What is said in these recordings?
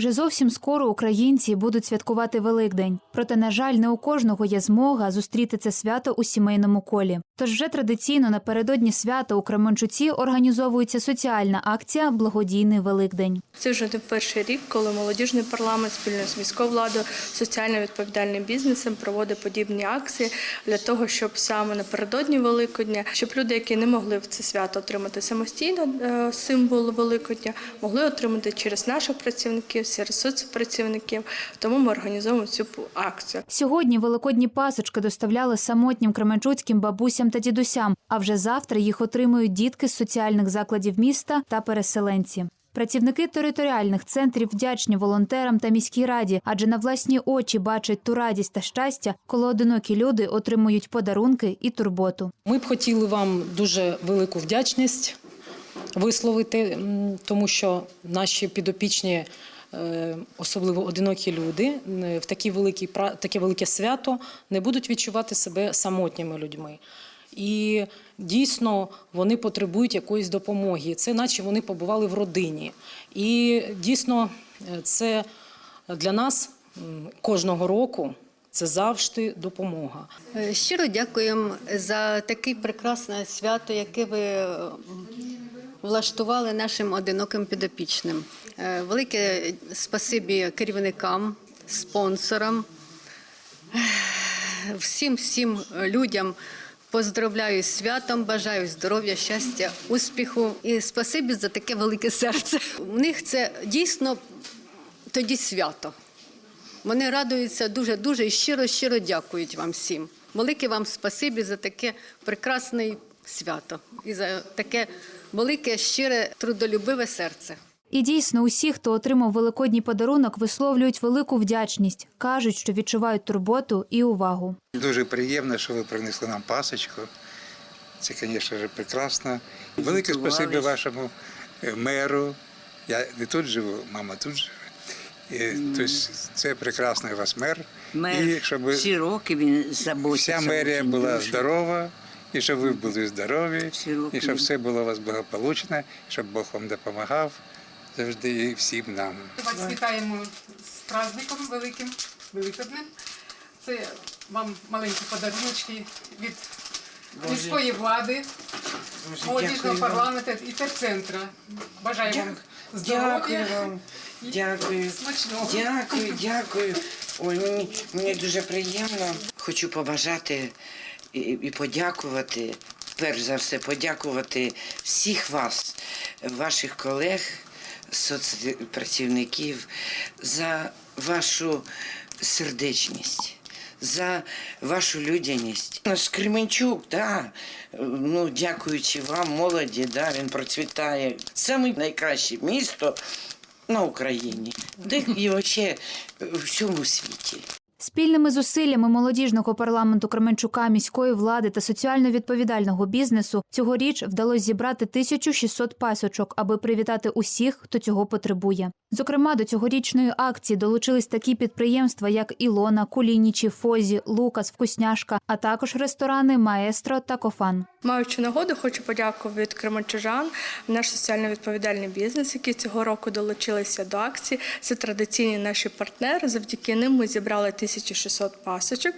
Вже зовсім скоро українці будуть святкувати Великдень. Проте, на жаль, не у кожного є змога зустріти це свято у сімейному колі. Тож вже традиційно напередодні свята у Кременчуці організовується соціальна акція Благодійний Великдень. Це вже не перший рік, коли молодіжний парламент спільно з міською владою, соціально відповідальним бізнесом проводить подібні акції для того, щоб саме напередодні Великодня, щоб люди, які не могли в це свято отримати самостійно е, символ Великодня, могли отримати через наших працівників, через соцпрацівників. Тому ми організовуємо цю акцію. Сьогодні великодні пасочки доставляли самотнім кременчуцьким бабусям та дідусям. А вже завтра їх отримують дітки з соціальних закладів міста та переселенці. Працівники територіальних центрів вдячні волонтерам та міській раді, адже на власні очі бачать ту радість та щастя, коли одинокі люди отримують подарунки і турботу. Ми б хотіли вам дуже велику вдячність висловити, тому що наші підопічні, особливо одинокі люди, е, в такі великі, таке велике свято не будуть відчувати себе самотніми людьми. І дійсно вони потребують якоїсь допомоги. Це наче вони побували в родині. І дійсно е, це для нас кожного року це завжди допомога. Е, Щиро дякуємо за таке прекрасне свято, яке ви е, влаштували нашим одиноким підопічним. Е, Велике спасибі керівникам, спонсорам, всім всім людям. Поздравляю з святом, бажаю здоров'я, щастя, успіху і спасибі за таке велике серце. У них це дійсно тоді свято. Вони радуються дуже дуже і щиро, щиро дякують вам всім. Велике вам спасибі за таке прекрасне свято і за таке велике, щире, трудолюбиве серце. І дійсно, усі, хто отримав великодній подарунок, висловлюють велику вдячність, кажуть, що відчувають турботу і увагу. Дуже приємно, що ви принесли нам пасочку. Це, звісно прекрасно. Велике спасибі вашому е, меру. Я не тут живу, мама тут живе. І, Тобто це прекрасний у вас мер. Мер і щоб всі роки він заботиться. вся мерія була дуже. здорова, і щоб ви були здорові, і щоб все було у вас благополучно, щоб Бог вам допомагав завжди і всім нам. Вас вітаємо з праздником великим, великодним. Це вам маленькі подаруночки від міської влади, молодіжного парламенту і терцентра. Бажаю вам здоров'я Дякую. смачного. Дякую, дякую. Ой, мені, мені дуже приємно. Хочу побажати і, і подякувати, перш за все, подякувати всіх вас, ваших колег, соцпрацівників, за вашу сердечність. За вашу людяність. Наш Кременчук, да, ну, дякуючи вам, молоді, да, він процвітає. Саме найкраще місто на Україні, де і ще в всьому світі. Спільними зусиллями молодіжного парламенту Кременчука, міської влади та соціально відповідального бізнесу цьогоріч вдалося зібрати 1600 пасочок, аби привітати усіх, хто цього потребує. Зокрема, до цьогорічної акції долучились такі підприємства, як Ілона, Кулінічі, Фозі, Лукас, Вкусняшка, а також ресторани Маестро та Кофан. Маючи нагоду, хочу подякувати від Кременчужан, наш соціально відповідальний бізнес, які цього року долучилися до акції. Це традиційні наші партнери. Завдяки ним ми зібрали 1600 пасочок,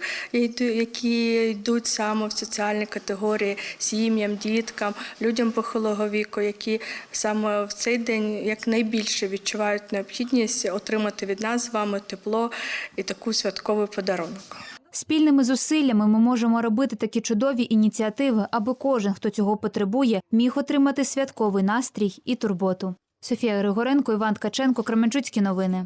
які йдуть саме в соціальні категорії сім'ям, діткам, людям похилого віку, які саме в цей день як найбільше відчувають необхідність отримати від нас з вами тепло і таку святковий подарунок. Спільними зусиллями ми можемо робити такі чудові ініціативи, аби кожен, хто цього потребує, міг отримати святковий настрій і турботу. Софія Григоренко, Іван Ткаченко, Кременчуцькі новини.